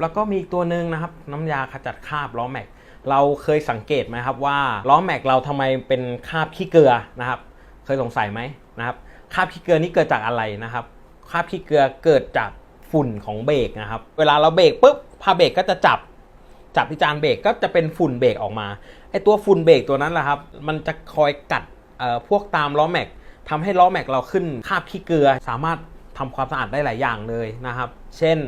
แล้วก็มีอีกตัวหนึ่งนะครับ น้ำยาขจัดคราบล้อแม็ก เราเคยสังเกตไหมครับว่าล้อแม็กเราทำไมเป็นคราบขี้เกลือนะครับ เคยสงสัยไหมนะครับคราบขี้เกลือนี่เกิดจากอะไรนะครับคราบขี้เกลือเกิดจากฝุ่นของเบรกนะครับ เวลาเราเบรกปุ๊บพาเบรกก็จะจับจับที่จานเบรกก็จะเป็นฝุ่นเบรกออกมาไอตัวฝุ่นเบรกตัวนั้นแหละครับ มันจะคอยกัดเอ่อพวกตามล้อแม็กทำให้ล้อแม็กเราขึ้นคราบขี้เกลือ สามารถทำความสะอาดได้หลายอย่างเลยนะครับ เช่น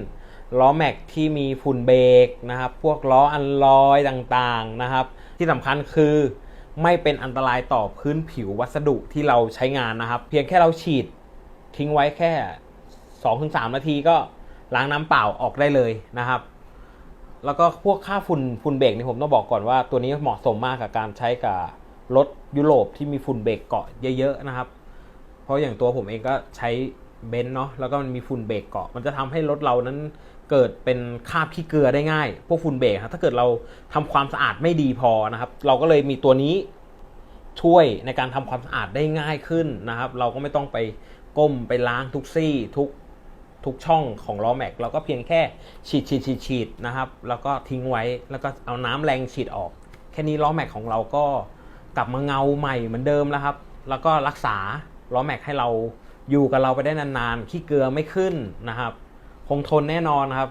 ล้อแม็กที่มีฝุ่นเบรกนะครับ พวกล้ออันลอยต่างๆนะครับ ที่สำคัญคือไม่เป็นอันตรายต่อพื้นผิววัสดุที่เราใช้งานนะครับ เพียงแค่เราฉีดทิ้งไว้แค่ 2-3 นาทีก็ล้างน้ำเปล่าออกได้เลยนะครับ แล้วก็พวกค่าฝุ่นฝุ่นเบรกนี่ผมต้องบอกก่อนว่าตัวนี้เหมาะสมมากกับการใช้กับรถยุโรปที่มีฝุ่นเบรกเกาะเยอะๆนะครับ เพราะอย่างตัวผมเองก็ใช้ เบนซ์เนาะแล้วก็มันมีฝุ่นเบรกเกาะ มันจะทำให้รถเรานั้นเกิดเป็นคราบขี้เกลือได้ง่าย พวกฝุ่นเบรกครับถ้าเกิดเราทำความสะอาดไม่ดีพอนะครับ เราก็เลยมีตัวนี้ช่วยในการทำความสะอาดได้ง่ายขึ้นนะครับ เราก็ไม่ต้องไปก้มไปล้างทุกซี่ทุกทุกช่องของล้อแม็กเราก็เพียงแค่ฉีดฉีดฉีดฉีดนะครับ แล้วก็ทิ้งไว้แล้วก็เอาน้ำแรงฉีดออก แค่นี้ล้อแม็กของเราก็กลับมาเงาใหม่เหมือนเดิมแล้วครับ แล้วก็รักษาล้อแม็กให้เรา อยู่กับเราไปได้นานๆขี้เกลือไม่ขึ้นนะครับ คงทนแน่นอนนะครับ